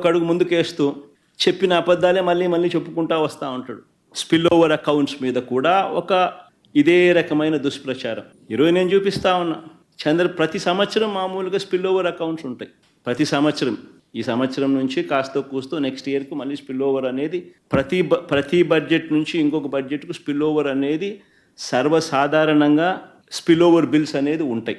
ఒక అడుగు ముందుకేస్తూ చెప్పిన అబద్ధాలే మళ్ళీ మళ్ళీ చెప్పుకుంటా వస్తూ ఉంటాడు. స్పిల్ ఓవర్ అకౌంట్స్ మీద కూడా ఒక ఇదే రకమైన దుష్ప్రచారం. ఈరోజు నేను చూపిస్తా ఉన్నా. చంద్ర ప్రతి సంవత్సరం మామూలుగా స్పిల్ ఓవర్ అకౌంట్స్ ఉంటాయి. ప్రతి సంవత్సరం. ఈ సంవత్సరం నుంచి కాస్త కూస్తూ నెక్స్ట్ ఇయర్కు మళ్ళీ స్పిల్ ఓవర్ అనేది ప్రతి బ- ప్రతి బడ్జెట్ నుంచి ఇంకొక బడ్జెట్కు స్పిల్ ఓవర్ అనేది సర్వసాధారణంగా స్పిల్ ఓవర్ బిల్స్ అనేది ఉంటాయి.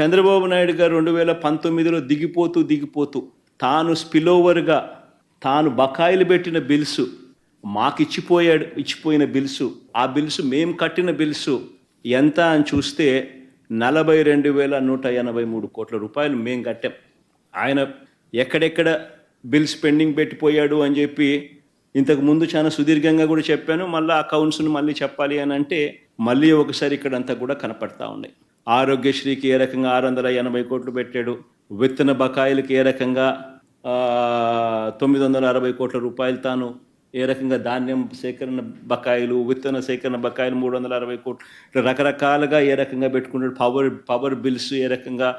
చంద్రబాబు నాయుడు గారు రెండు వేల పంతొమ్మిదిలో దిగిపోతూ దిగిపోతూ తాను స్పిలోవర్గా తాను బకాయిలు పెట్టిన బిల్స్ మాకు ఇచ్చిపోయాడు ఇచ్చిపోయిన బిల్స్ ఆ బిల్స్ మేము కట్టిన బిల్స్ ఎంత అని చూస్తే నలభై రెండు వేల నూట ఎనభై మూడు కోట్ల రూపాయలు మేము కట్టాం. ఆయన ఎక్కడెక్కడ బిల్స్ పెండింగ్ పెట్టిపోయాడు అని చెప్పి ఇంతకు ముందు చాలా సుదీర్ఘంగా కూడా చెప్పాను. మళ్ళీ అకౌంట్స్ను మళ్ళీ చెప్పాలి అని అంటే మళ్ళీ ఒకసారి ఇక్కడంతా కూడా కనపడతా ఉన్నాయి. ఆరోగ్యశ్రీకి ఏ రకంగా ఆరు వందల ఎనభై కోట్లు పెట్టాడు విత్తన బకాయిలకి ఏ రకంగా తొమ్మిది వందల అరవై కోట్ల రూపాయలు తాను ఏ రకంగా ధాన్యం సేకరణ బకాయిలు విత్తన సేకరణ బకాయిలు మూడు వందల అరవై కోట్లు. ఇట్లా రకరకాలుగా ఏ రకంగా పెట్టుకుంటాడు పవర్ పవర్ బిల్స్ ఏ రకంగా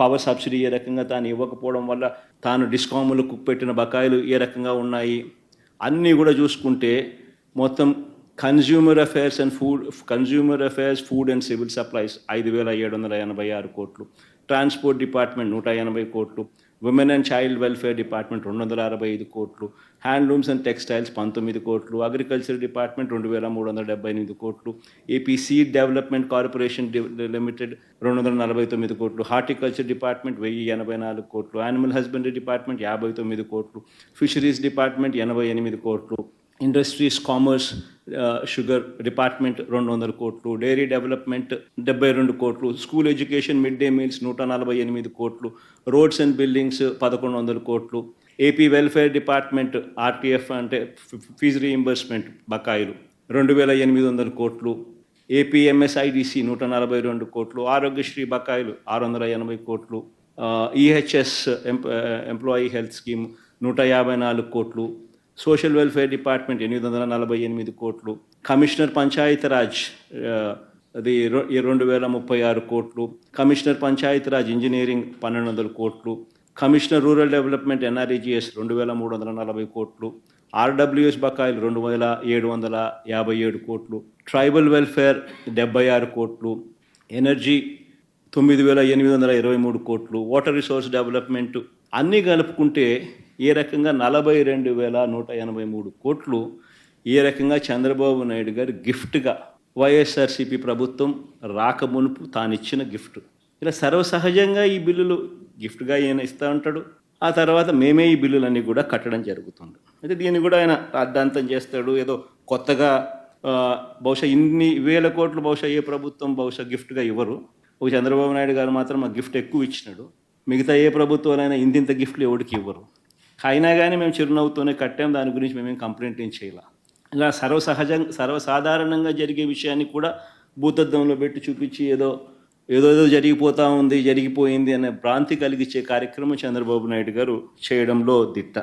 పవర్ సబ్సిడీ ఏ రకంగా తాను ఇవ్వకపోవడం వల్ల తాను డిస్కాములకు పెట్టిన బకాయిలు ఏ రకంగా ఉన్నాయి? అన్నీ కూడా చూసుకుంటే మొత్తం consumer affairs and food consumer affairs food and civil supplies ఐదు వేల ఏడు వందల ఎనభై ఆరు కోట్లు. ట్రాన్స్పోర్ట్ డిపార్ట్మెంట్ నూట ఎనభై కోట్లు women and child welfare department రెండు వందల అరవై ఐదు కోట్లు హ్యాండ్లూమ్స్ అండ్ టెక్స్టైల్స్ పంతొమ్మిది కోట్లు అగ్రికల్చర్ డిపార్ట్మెంట్ రెండు వేల మూడు వందల డెబ్బై ఎనిమిది కోట్లు AP seed development corporation limited రెండు వందల నలభై తొమ్మిది కోట్లు హార్టికల్చర్ డిపార్ట్మెంట్ వెయ్యి ఎనభై నాలుగు కోట్లు యానిమల్ హస్బెండరీ డిపార్ట్మెంట్ యాభై తొమ్మిది కోట్లు ఫిషరీస్ డిపార్ట్మెంట్ ఎనభై ఎనిమిది కోట్లు ఇండస్ట్రీస్ కామర్స్ షుగర్ డిపార్ట్మెంట్ రెండు వందల కోట్లు డైరీ డెవలప్మెంట్ డెబ్బై రెండు కోట్లు school education mid day meals నూట నలభై ఎనిమిది కోట్లు రోడ్స్ అండ్ బిల్డింగ్స్ పదకొండు వందల కోట్లు ఏపీ వెల్ఫేర్ డిపార్ట్మెంట్ ఆర్టీఎఫ్ అంటే ఫీజు రీయింబర్స్మెంట్ బకాయిలు రెండు వేల ఎనిమిది వందల కోట్లు ఏపీ ఎంఎస్ఐడిసి నూట నలభై రెండు కోట్లు ఆరోగ్యశ్రీ బకాయిలు ఆరు వందల ఎనభై కోట్లు ఈహెచ్ఎస్ ఎంప్లాయీ హెల్త్ స్కీమ్ నూట యాభై నాలుగు కోట్లు సోషల్ వెల్ఫేర్ డిపార్ట్మెంట్ ఎనిమిది వందల నలభై ఎనిమిది కోట్లు కమిషనర్ పంచాయతీరాజ్ అది రెండు వేల ముప్పై ఆరు కోట్లు కమిషనర్ పంచాయతీరాజ్ ఇంజనీరింగ్ పన్నెండు వందల కోట్లు కమిషనర్ రూరల్ డెవలప్మెంట్ ఎన్ఆర్ఈజిఎస్ రెండు వేల మూడు వందల నలభై కోట్లు ఆర్డబ్ల్యూఎస్ బకాయిలు రెండు వేల ఏడు వందల యాభై ఏడు కోట్లు ట్రైబల్ వెల్ఫేర్ డెబ్బై ఆరు కోట్లు ఎనర్జీ తొమ్మిది వేల ఎనిమిది వందల ఇరవై మూడు కోట్లు వాటర్ రిసోర్స్ డెవలప్మెంట్ అన్నీ కలుపుకుంటే ఏ రకంగా నలభై రెండు వేల నూట ఎనభై మూడు కోట్లు ఏ రకంగా చంద్రబాబు నాయుడు గారు గిఫ్ట్గా వైఎస్ఆర్సీపీ ప్రభుత్వం రాకమునుపు తానిచ్చిన గిఫ్ట్. ఇలా సర్వసహజంగా ఈ బిల్లులు గిఫ్ట్గా ఈయన ఇస్తూ ఉంటాడు. ఆ తర్వాత మేమే ఈ బిల్లులన్నీ కూడా కట్టడం జరుగుతుంది. అయితే దీన్ని కూడా ఆయన అర్థాంతం చేస్తాడు. ఏదో కొత్తగా బహుశా ఇన్ని వేల కోట్లు బహుశా ఏ ప్రభుత్వం బహుశా గిఫ్ట్గా ఇవ్వరు. ఒక చంద్రబాబు నాయుడు గారు మాత్రం ఆ గిఫ్ట్ ఎక్కువ ఇచ్చినాడు. మిగతా ఏ ప్రభుత్వాలైనా ఇంతింత గిఫ్ట్లు ఎవరికి ఇవ్వరు. అయినా కానీ మేము చిరునవ్వుతోనే కట్టాం. దాని గురించి మేమేం కంప్లైంట్ ఏం చేయాల. ఇలా సర్వసహజం సర్వసాధారణంగా జరిగే విషయాన్ని కూడా భూతద్దంలో పెట్టి చూపించి ఏదో ఏదో ఏదో జరిగిపోతా ఉంది జరిగిపోయింది అనే భ్రాంతి కలిగించే కార్యక్రమం చంద్రబాబు నాయుడు గారు చేయడంలో దిట్ట.